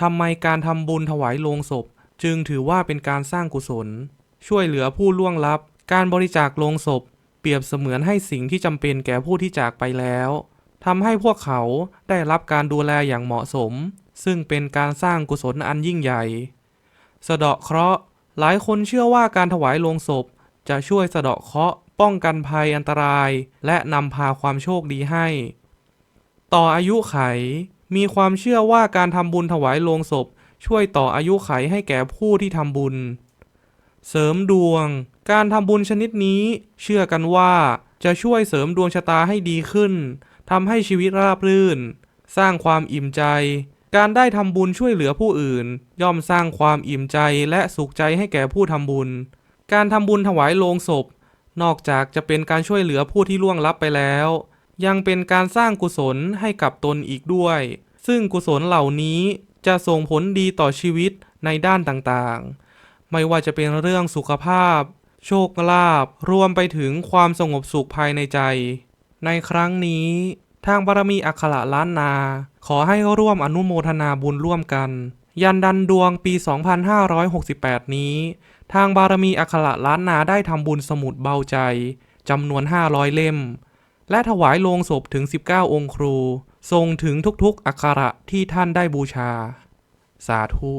ทำไมการทำบุญถวายโลงศพ จึงถือว่าเป็นการสร้างกุศล ช่วยเหลือผู้ล่วงลับ การบริจาคโลงศพ เปรียบเสมือนให้สิ่งที่จำเป็นแก่ผู้ที่จากไปแล้วทำให้พวกเขาได้รับการดูแลอย่างเหมาะสม ซึ่งเป็นการสร้างกุศลอันยิ่งใหญ่ สะเดาะเคราะห์ หลายคนเชื่อว่าการถวายโลงศพ จะช่วยสะเดาะเคราะห์ป้องกันภัยอันตราย และนำพาความโชคดีให้ ต่ออายุไข มีความเชื่อว่าการทำบุญถวายโลงศพ ช่วยต่ออายุไขให้แก่ผู้ที่ทำบุญ เสริมดวง การทำบุญชนิดนี้ เชื่อกันว่าจะช่วยเสริมดวงชะตาให้ดีขึ้นทำให้ชีวิตราบรื่น สร้างความอิ่มใจ การได้ทำบุญช่วยเหลือผู้อื่น ย่อมสร้างความอิ่มใจและสุขใจให้แก่ผู้ทำบุญ การทำบุญถวายโลงศพ นอกจากจะเป็นการช่วยเหลือผู้ที่ล่วงลับไปแล้ว ยังเป็นการสร้างกุศลให้กับตนอีกด้วย ซึ่งกุศลเหล่านี้จะส่งผลดีต่อชีวิตในด้านต่างๆ ไม่ว่าจะเป็นเรื่องสุขภาพ โชคลาภรวมไปถึงความสงบสุขภายในใจ ในครั้งนี้ทางบารมีอัคระล้านนา ขอให้ร่วมอนุโมทนาบุญร่วมกัน ยันดันดวงปี 2568 นี้ ทางบารมีอัคระล้านนาได้ทำบุญสมุดเบาใจจำนวน 500 เล่ม และถวายโลงศพถึง 19 องค์ครู ส่งถึงทุกๆอักขระที่ท่านได้บูชา สาธุ